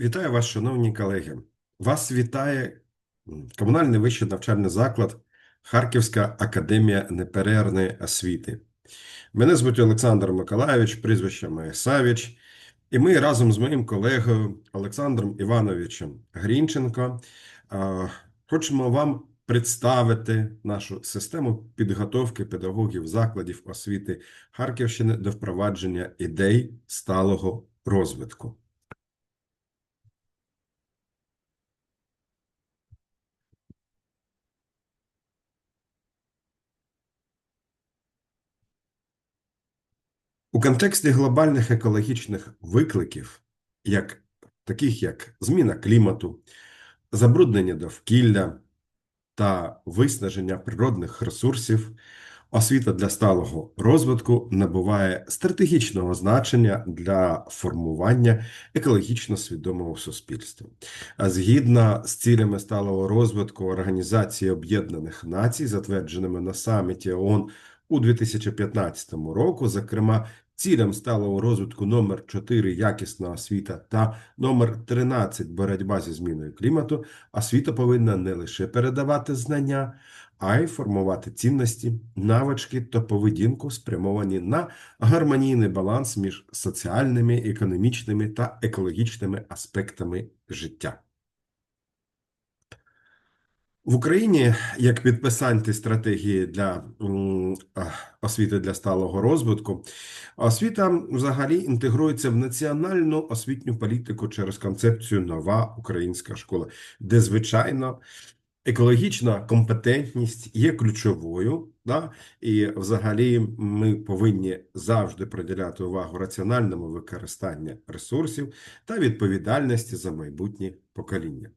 Вітаю вас, шановні колеги. Вас вітає комунальний вищий навчальний заклад Харківська академія неперервної освіти. Мене звуть Олександр Миколайович, прізвище моє Савіч, і ми разом з моїм колегою Олександром Івановичем Грінченко хочемо вам представити нашу систему підготовки педагогів закладів освіти Харківщини до впровадження ідей сталого розвитку. У контексті глобальних екологічних викликів, як, таких як зміна клімату, забруднення довкілля та виснаження природних ресурсів, освіта для сталого розвитку набуває стратегічного значення для формування екологічно свідомого суспільства. Згідно з цілями сталого розвитку Організації Об'єднаних Націй, затвердженими на саміті ООН у 2015 року, зокрема, цілям сталого розвитку номер 4 якісна освіта та номер 13 боротьба зі зміною клімату, освіта повинна не лише передавати знання, а й формувати цінності, навички та поведінку, спрямовані на гармонійний баланс між соціальними, економічними та екологічними аспектами життя. В Україні, як підписанти стратегії для освіти для сталого розвитку, освіта взагалі інтегрується в національну освітню політику через концепцію нова українська школа, де, звичайно, екологічна компетентність є ключовою, да? і взагалі ми повинні завжди приділяти увагу раціональному використанню ресурсів та відповідальності за майбутнє покоління.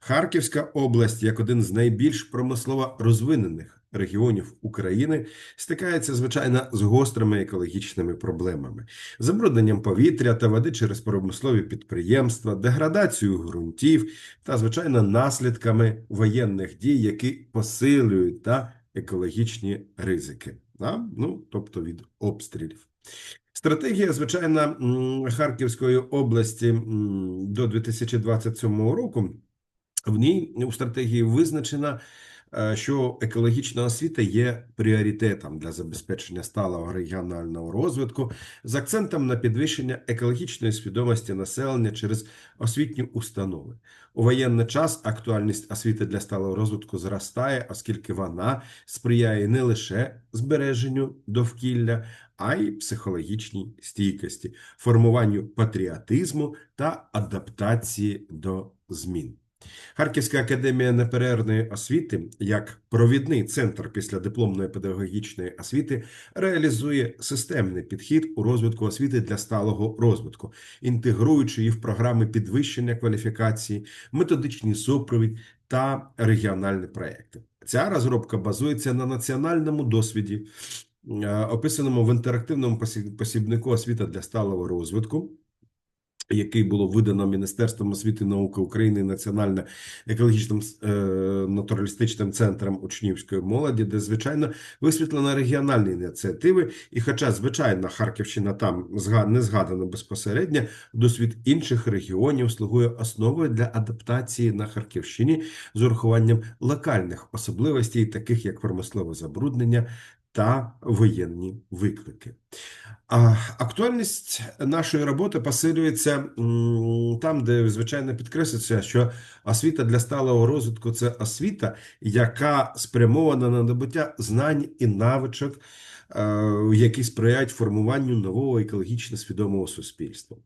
Харківська область, як один з найбільш промислово розвинених регіонів України, стикається звичайно з гострими екологічними проблемами, забрудненням повітря та води через промислові підприємства, деградацією ґрунтів та, звичайно, наслідками воєнних дій, які посилюють та екологічні ризики, да? ну, тобто від обстрілів. Стратегія, звичайно, Харківської області до 2027 року. В ній у стратегії визначено, е, що екологічна освіта є пріоритетом для забезпечення сталого регіонального розвитку з акцентом на підвищення екологічної свідомості населення через освітні установи. У воєнний час актуальність освіти для сталого розвитку зростає, оскільки вона сприяє не лише збереженню довкілля, а й психологічній стійкості, формуванню патріотизму та адаптації до змін. Харківська академія неперервної освіти, як провідний центр післядипломної педагогічної освіти, реалізує системний підхід у розвитку освіти для сталого розвитку, інтегруючи її в програми підвищення кваліфікації, методичний супровід та регіональні проекти. Ця розробка базується на національному досвіді, е, описаному в інтерактивному посібнику освіта для сталого розвитку який було видано Міністерством освіти і науки України Національним екологічним е, натуралістичним центром учнівської молоді, де звичайно висвітлено регіональні ініціативи. І, хоча, звичайно, Харківщина там не згадана безпосередньо, досвід інших регіонів слугує основою для адаптації на Харківщині з урахуванням локальних особливостей, таких як промислове забруднення та воєнні виклики. Актуальність нашої роботи посилюється там, де звичайно підкреслюється, що освіта для сталого розвитку це освіта, яка спрямована на набуття знань і навичок, які сприяють формуванню нового екологічно свідомого суспільства.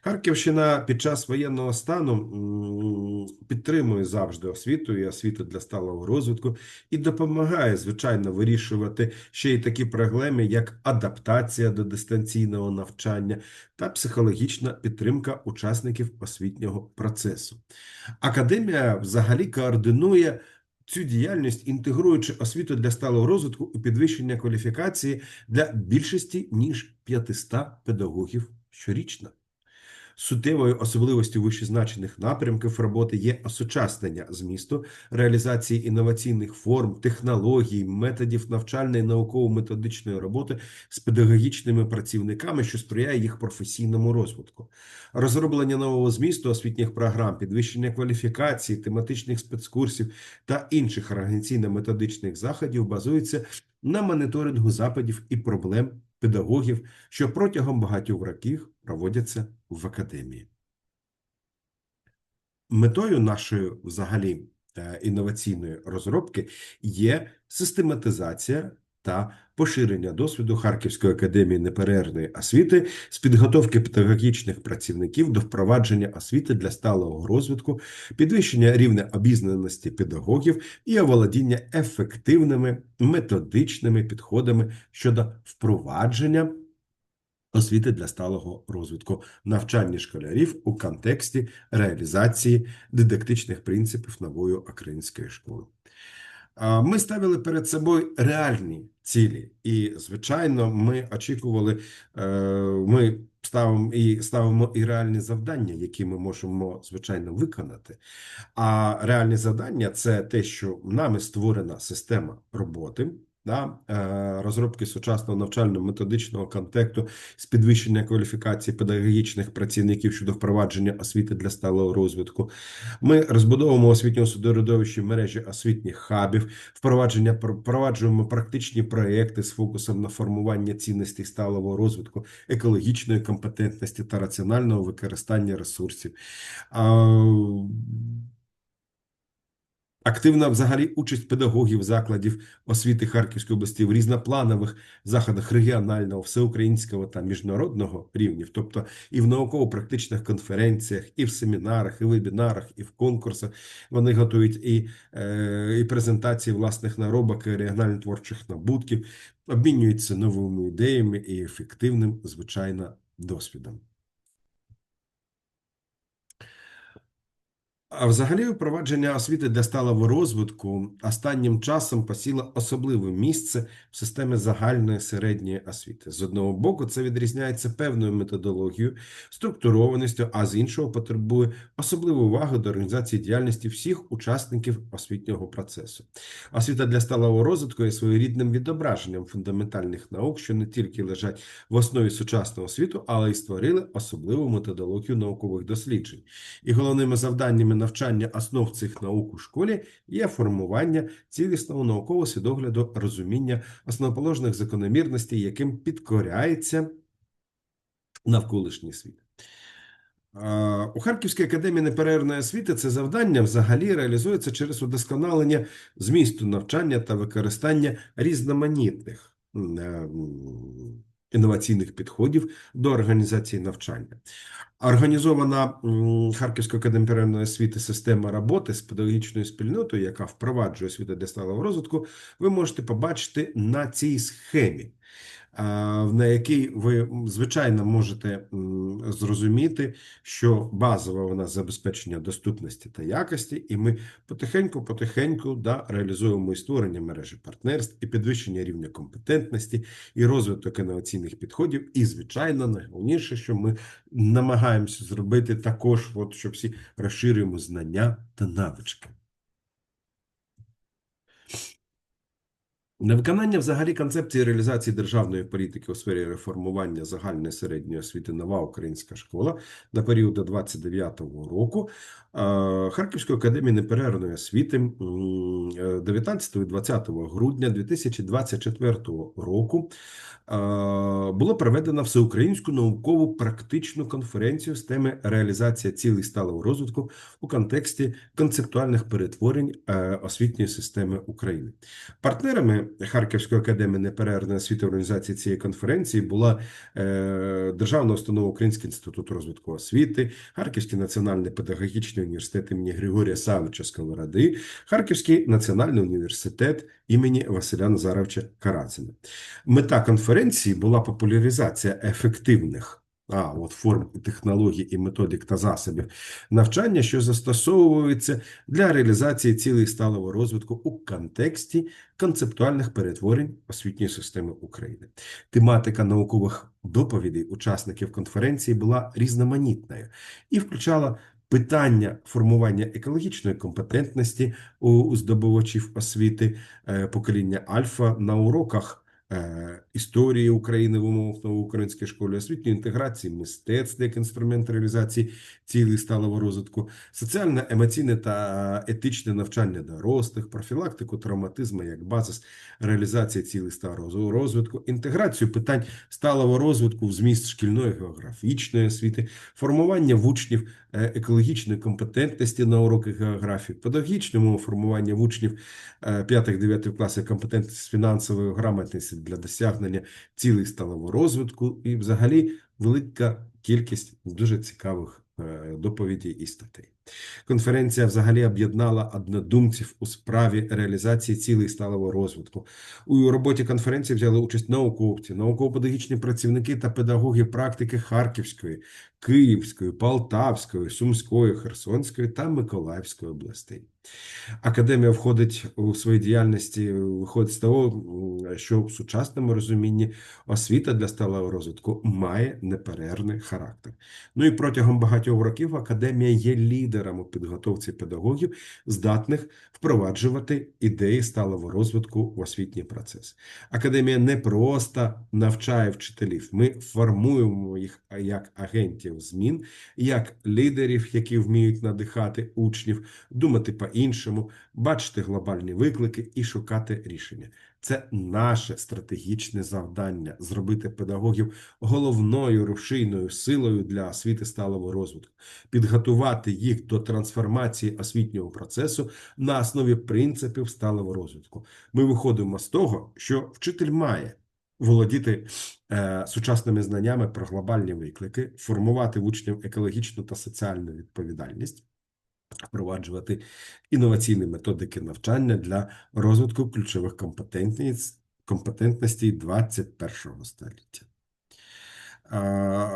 Харківщина під час воєнного стану підтримує завжди освіту і освіту для сталого розвитку і допомагає, звичайно, вирішувати ще й такі проблеми, як адаптація до дистанційного навчання та психологічна підтримка учасників освітнього процесу. Академія взагалі координує цю діяльність, інтегруючи освіту для сталого розвитку і підвищення кваліфікації для більшості ніж 500 педагогів щорічно. Суттєвою особливістю вищезначених напрямків роботи є осучаснення змісту, реалізації інноваційних форм, технологій, методів навчальної науково-методичної роботи з педагогічними працівниками, що сприяє їх професійному розвитку, розроблення нового змісту освітніх програм, підвищення кваліфікації, тематичних спецкурсів та інших організаційно-методичних заходів базується на моніторингу запитів і проблем педагогів, що протягом багатьох років проводяться в академії. Метою нашої взагалі е, інноваційної розробки є систематизація та поширення досвіду Харківської академії неперервної освіти з підготовки педагогічних працівників до впровадження освіти для сталого розвитку, підвищення рівня обізнаності педагогів і оволодіння ефективними методичними підходами щодо впровадження. Освіти для сталого розвитку навчання школярів у контексті реалізації дидактичних принципів нової української школи. Ми ставили перед собою реальні цілі, і, звичайно, ми очікували, е, ми ставимо і ставимо і реальні завдання, які ми можемо звичайно виконати. А реальні завдання це те, що нами створена система роботи да, е, розробки сучасного навчально-методичного контекту з підвищення кваліфікації педагогічних працівників щодо впровадження освіти для сталого розвитку. Ми розбудовуємо освітнього судоредовище мережі освітніх хабів, впровадження впроваджуємо практичні проекти з фокусом на формування цінностей сталого розвитку, екологічної компетентності та раціонального використання ресурсів. Активна взагалі участь педагогів закладів освіти Харківської області в різнопланових заходах регіонального, всеукраїнського та міжнародного рівнів, тобто і в науково-практичних конференціях, і в семінарах, і в вебінарах, і в конкурсах. Вони готують і е, і презентації власних наробок, і регіонально-творчих набутків, обмінюються новими ідеями і ефективним, звичайно, досвідом. А взагалі впровадження освіти для сталого розвитку останнім часом посіло особливе місце в системі загальної середньої освіти. З одного боку, це відрізняється певною методологією, структурованістю, а з іншого потребує особливої уваги до організації діяльності всіх учасників освітнього процесу. Освіта для сталого розвитку є своєрідним відображенням фундаментальних наук, що не тільки лежать в основі сучасного світу, але й створили особливу методологію наукових досліджень. І головними завданнями навчання основ цих наук у школі є формування цілісного наукового свідогляду розуміння основоположних закономірностей, яким підкоряється навколишній світ. У Харківській академії неперервної освіти це завдання взагалі реалізується через удосконалення змісту навчання та використання різноманітних інноваційних підходів до організації навчання. Організована Харківською академією освіти система роботи з педагогічною спільнотою, яка впроваджує освіту для сталого розвитку, ви можете побачити на цій схемі на який ви звичайно можете зрозуміти, що базова вона забезпечення доступності та якості, і ми потихеньку-потихеньку да, реалізуємо і створення мережі партнерств, і підвищення рівня компетентності, і розвиток інноваційних підходів. І, звичайно, найголовніше, що ми намагаємося зробити також, от, щоб всі розширюємо знання та навички. На виконання взагалі концепції реалізації державної політики у сфері реформування загальної середньої освіти нова українська школа на період до 29-го року Харківської академії неперервної освіти 19 і 20 грудня 2024 року було проведено всеукраїнську наукову практичну конференцію з теми реалізація цілей сталого розвитку у контексті концептуальних перетворень е, освітньої системи України. Партнерами Харківської академії неперервної освіти організації цієї конференції була е, Державна установа Український інститут розвитку освіти, Харківський національний педагогічний університет імені Григорія Савича Сковороди, Харківський національний університет імені Василя Назаровича Карацина. Мета конференції була популяризація ефективних А, от форм технологій і методик та засобів навчання, що застосовуються для реалізації цілей сталого розвитку у контексті концептуальних перетворень освітньої системи України. Тематика наукових доповідей учасників конференції була різноманітною і включала питання формування екологічної компетентності у здобувачів освіти е, покоління Альфа на уроках історії України в умовах новоукраїнської школи, освітньої інтеграції, мистецтв як інструмент реалізації цілей сталого розвитку, соціальне, емоційне та етичне навчання дорослих, профілактику травматизму як базис реалізації цілей сталого розвитку, інтеграцію питань сталого розвитку в зміст шкільної географічної освіти, формування в учнів е, екологічної компетентності на уроках географії, педагогічному формування в учнів 5-9 класів компетентності фінансової грамотності для досягнення цілей сталого розвитку і, взагалі, велика кількість дуже цікавих е, доповідей і статей. Конференція взагалі об'єднала однодумців у справі реалізації цілей сталого розвитку. У роботі конференції взяли участь науковці, науково-педагогічні працівники та педагоги практики Харківської, Київської, Полтавської, Сумської, Херсонської та Миколаївської областей. Академія входить у своїй діяльності, виходить з того, що в сучасному розумінні освіта для сталого розвитку має неперервний характер. Ну і протягом багатьох років академія є лідером у підготовці педагогів, здатних впроваджувати ідеї сталого розвитку в освітній процес. Академія не просто навчає вчителів, ми формуємо їх як агентів змін, як лідерів, які вміють надихати учнів, думати по іншому, бачити глобальні виклики і шукати рішення. Це наше стратегічне завдання зробити педагогів головною рушійною силою для освіти сталого розвитку, підготувати їх до трансформації освітнього процесу на основі принципів сталого розвитку. Ми виходимо з того, що вчитель має володіти е, сучасними знаннями про глобальні виклики, формувати в учнів екологічну та соціальну відповідальність впроваджувати інноваційні методики навчання для розвитку ключових компетентностей 21 століття.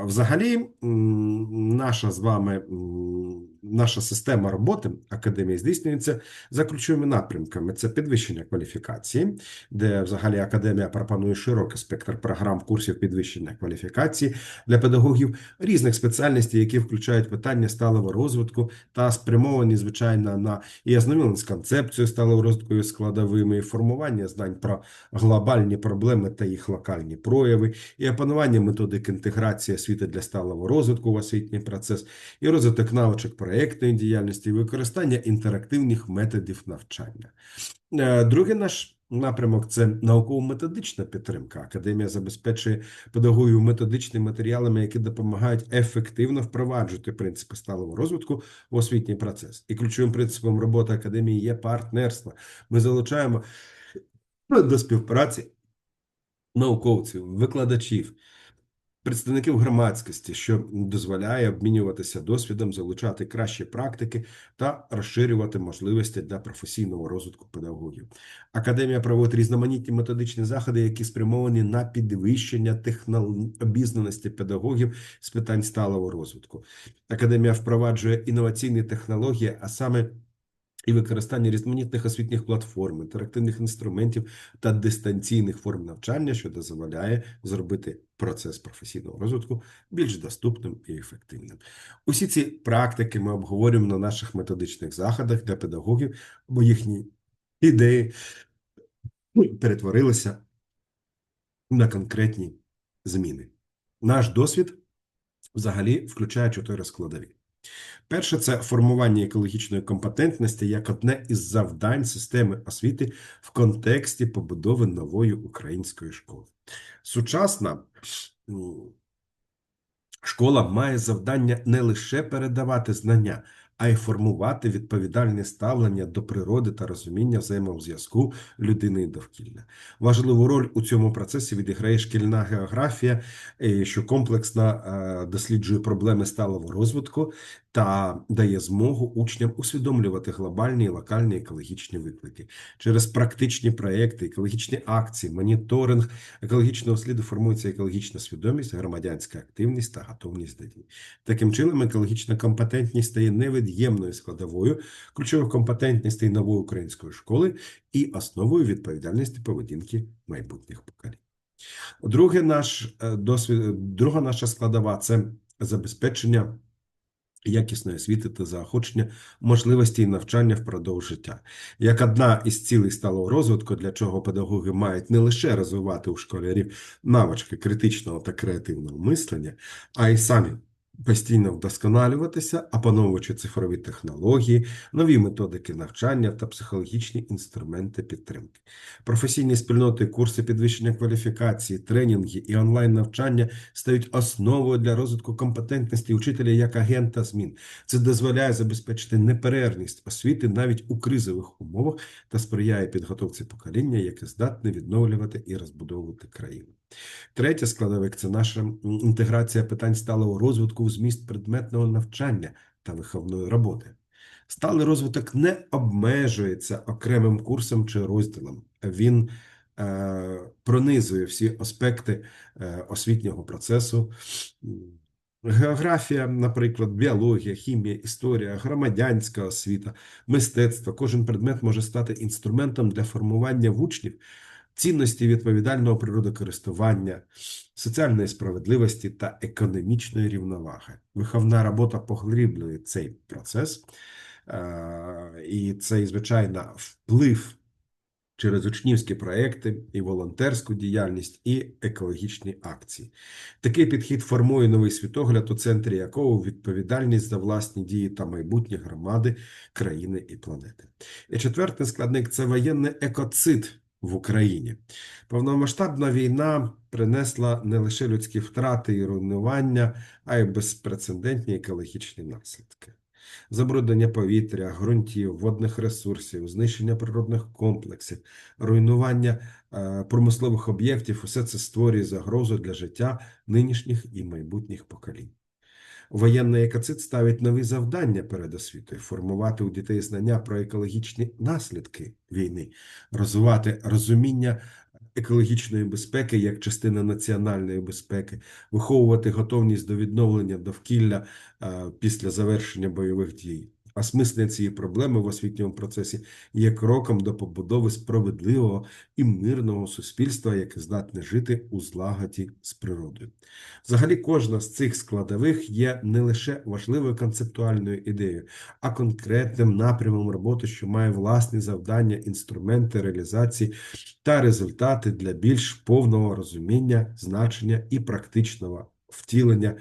Взагалі, наша з вами наша система роботи академії здійснюється за ключовими напрямками: це підвищення кваліфікації, де взагалі академія пропонує широкий спектр програм курсів підвищення кваліфікації для педагогів різних спеціальностей, які включають питання сталого розвитку та спрямовані, звичайно, на і ознайомлення з концепцією сталого розвитку і складовими, і формування знань про глобальні проблеми та їх локальні прояви, і опанування методик інтеграції освіти для сталого розвитку в освітній процес, і розвиток навичок проєктної діяльності, використання інтерактивних методів навчання. Е, другий наш напрямок це науково-методична підтримка. Академія забезпечує педагогів методичними матеріалами, які допомагають ефективно впроваджувати принципи сталого розвитку в освітній процес. І ключовим принципом роботи академії є партнерство. Ми залучаємо до співпраці науковців, викладачів представників громадськості, що дозволяє обмінюватися досвідом, залучати кращі практики та розширювати можливості для професійного розвитку педагогів. Академія проводить різноманітні методичні заходи, які спрямовані на підвищення технол... обізнаності педагогів з питань сталого розвитку. Академія впроваджує інноваційні технології, а саме і використання різноманітних освітніх платформ, інтерактивних інструментів та дистанційних форм навчання, що дозволяє зробити процес професійного розвитку більш доступним і ефективним. Усі ці практики ми обговорюємо на наших методичних заходах для педагогів, бо їхні ідеї перетворилися на конкретні зміни. Наш досвід взагалі включає чотири складові. Перше це формування екологічної компетентності як одне із завдань системи освіти в контексті побудови нової української школи. Сучасна школа має завдання не лише передавати знання, а й формувати відповідальне ставлення до природи та розуміння взаємозв'язку людини і довкілля. Важливу роль у цьому процесі відіграє шкільна географія, е, що комплексно е, досліджує проблеми сталого розвитку та дає змогу учням усвідомлювати глобальні і локальні екологічні виклики через практичні проекти, екологічні акції, моніторинг екологічного сліду формується екологічна свідомість, громадянська активність та готовність до. Таким чином, екологічна компетентність стає невід'ємною складовою ключових компетентностей нової української школи і основою відповідальності поведінки майбутніх поколінь. Друге наш е, досвід, друга наша складова це забезпечення якісної освіти та заохочення можливостей навчання впродовж життя. Як одна із цілей сталого розвитку, для чого педагоги мають не лише розвивати у школярів навички критичного та креативного мислення, а й самі постійно вдосконалюватися, опановуючи цифрові технології, нові методики навчання та психологічні інструменти підтримки. Професійні спільноти, курси підвищення кваліфікації, тренінги і онлайн-навчання стають основою для розвитку компетентності учителя як агента змін. Це дозволяє забезпечити неперервність освіти навіть у кризових умовах та сприяє підготовці покоління, яке здатне відновлювати і розбудовувати країну. Третя складовик це наша інтеграція питань сталого розвитку в зміст предметного навчання та виховної роботи. Сталий розвиток не обмежується окремим курсом чи розділом. Він е, пронизує всі аспекти е, освітнього процесу. Географія, наприклад, біологія, хімія, історія, громадянська освіта, мистецтво. Кожен предмет може стати інструментом для формування в учнів цінності відповідального природокористування, соціальної справедливості та економічної рівноваги. Виховна робота поглиблює цей процес, і цей, звичайно, вплив. Через учнівські проекти і волонтерську діяльність, і екологічні акції. Такий підхід формує новий світогляд, у центрі якого відповідальність за власні дії та майбутнє громади, країни і планети. І четвертий складник це воєнний екоцид в Україні. Повномасштабна війна принесла не лише людські втрати і руйнування, а й безпрецедентні екологічні наслідки. Забруднення повітря, ґрунтів, водних ресурсів, знищення природних комплексів, руйнування е, промислових об'єктів усе це створює загрозу для життя нинішніх і майбутніх поколінь. Воєнний екоцид ставить нові завдання перед освітою, формувати у дітей знання про екологічні наслідки війни, розвивати розуміння екологічної безпеки як частина національної безпеки, виховувати готовність до відновлення довкілля після завершення бойових дій. Осмислення цієї проблеми в освітньому процесі є кроком до побудови справедливого і мирного суспільства, яке здатне жити у злагоді з природою. Взагалі, кожна з цих складових є не лише важливою концептуальною ідеєю, а конкретним напрямом роботи, що має власні завдання, інструменти реалізації та результати для більш повного розуміння, значення і практичного втілення.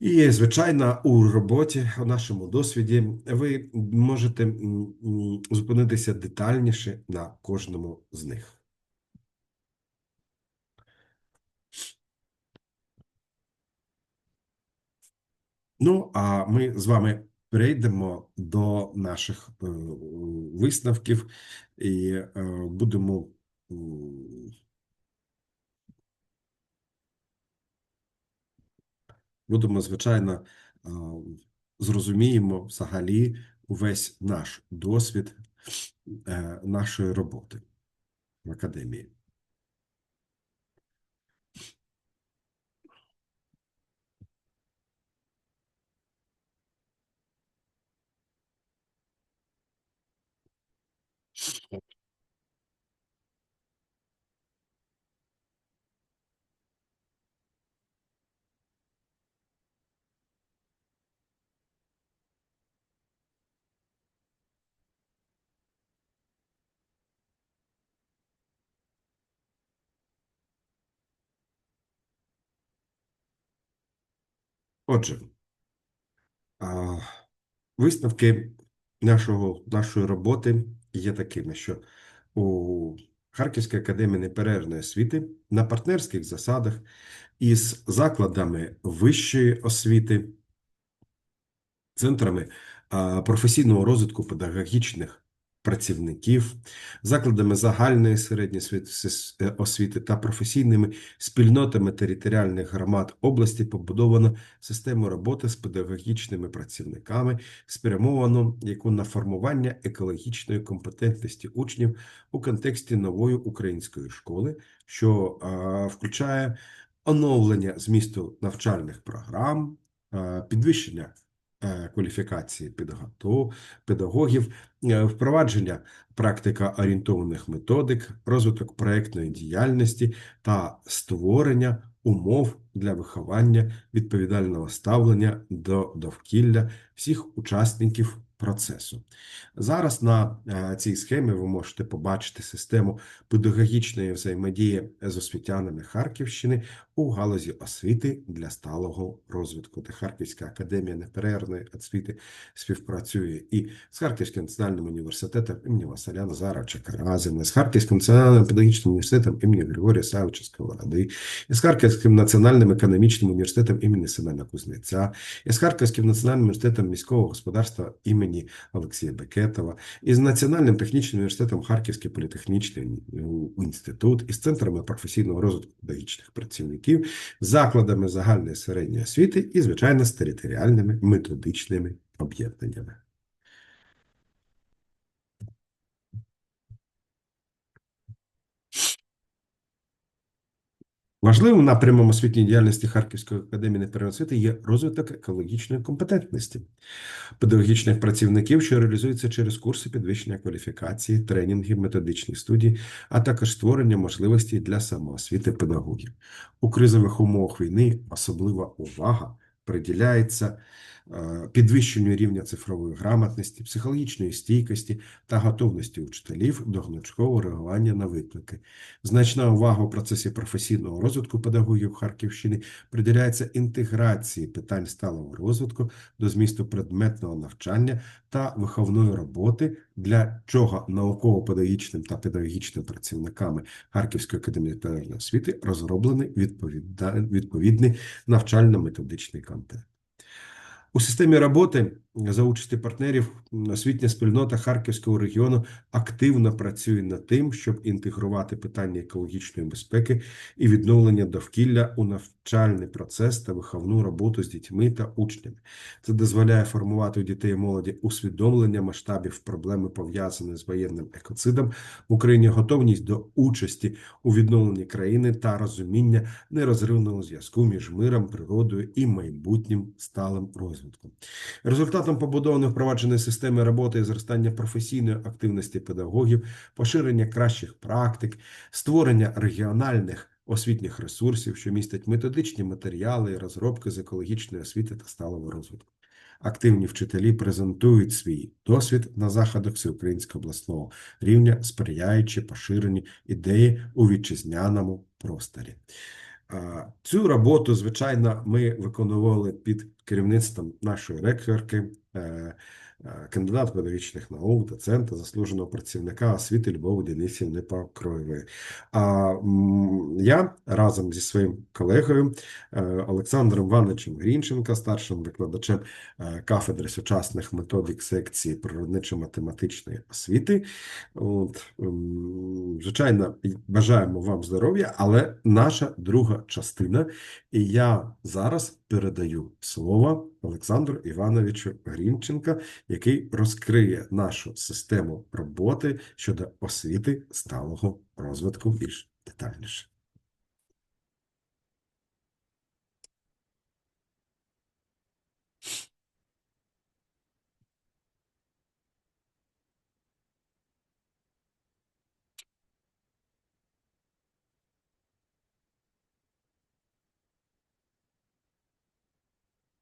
І, звичайно, у роботі, у нашому досвіді, ви можете зупинитися детальніше на кожному з них. Ну, а ми з вами перейдемо до наших е, висновків і е, будемо. Будемо, звичайно, зрозуміємо взагалі увесь наш досвід е, нашої роботи в академії. Отже, висновки нашого, нашої роботи є такими, що у Харківській академії неперервної освіти на партнерських засадах із закладами вищої освіти, центрами професійного розвитку педагогічних працівників, закладами загальної середньої е, освіти та професійними спільнотами територіальних громад області побудовано систему роботи з педагогічними працівниками, спрямовану яку на формування екологічної компетентності учнів у контексті нової української школи, що а, включає оновлення змісту навчальних програм, а, підвищення кваліфікації педагогів, е, впровадження практика орієнтованих методик, розвиток проектної діяльності та створення умов для виховання відповідального ставлення до довкілля всіх учасників процесу. Зараз на е, цій схемі ви можете побачити систему педагогічної взаємодії з освітянами Харківщини у галузі освіти для сталого розвитку, де Харківська академія неперервної освіти співпрацює і з Харківським національним університетом імені Василя Назаровича Каразіна, з Харківським національним педагогічним університетом імені Григорія Савича Сковороди, з Харківським національним економічним університетом імені Семена Кузнеця, і з Харківським національним університетом міського господарства імені Олексія Бекетова, і з Національним технічним університетом Харківський політехнічний інститут, і з центрами професійного розвитку педагогічних працівників, закладами загальної середньої освіти і, звичайно, з територіальними методичними об'єднаннями. Важливим напрямом освітньої діяльності Харківської академії неперервної освіти є розвиток екологічної компетентності педагогічних працівників, що реалізується через курси підвищення кваліфікації, тренінги, методичні студії, а також створення можливостей для самоосвіти педагогів. У кризових умовах війни особлива увага приділяється підвищенню рівня цифрової грамотності, психологічної стійкості та готовності учителів до гнучкового реагування на виклики. Значна увага у процесі професійного розвитку педагогів Харківщини приділяється інтеграції питань сталого розвитку до змісту предметного навчання та виховної роботи, для чого науково-педагогічним та педагогічним працівниками Харківської академії педагогічної освіти розроблений відповідний навчально-методичний контент. У системі роботи за участі партнерів освітня спільнота Харківського регіону активно працює над тим, щоб інтегрувати питання екологічної безпеки і відновлення довкілля у навчальний процес та виховну роботу з дітьми та учнями. Це дозволяє формувати у дітей і молоді усвідомлення масштабів проблеми, пов'язаної з воєнним екоцидом в Україні, готовність до участі у відновленні країни та розуміння нерозривного зв'язку між миром, природою і майбутнім сталим розвитком. Результатом побудованої впровадженої системи роботи і зростання професійної активності педагогів, поширення кращих практик, створення регіональних освітніх ресурсів, що містять методичні матеріали і розробки з екологічної освіти та сталого розвитку. Активні вчителі презентують свій досвід на заходах всеукраїнського обласного рівня, сприяючи поширенню ідеї у вітчизняному просторі. Цю роботу, звичайно, ми виконували під керівництвом нашої ректорки, е, кандидат педагогічних наук, доцента, заслуженого працівника освіти Любови Денисівни Покроєвої. А я разом зі своїм колегою е, Олександром Івановичем Грінченко, старшим викладачем е, кафедри сучасних методик секції природничо-математичної освіти. От, ем, звичайно, бажаємо вам здоров'я, але наша друга частина, і я зараз передаю слово Олександру Івановичу Грінченка, який розкриє нашу систему роботи щодо освіти сталого розвитку більш детальніше.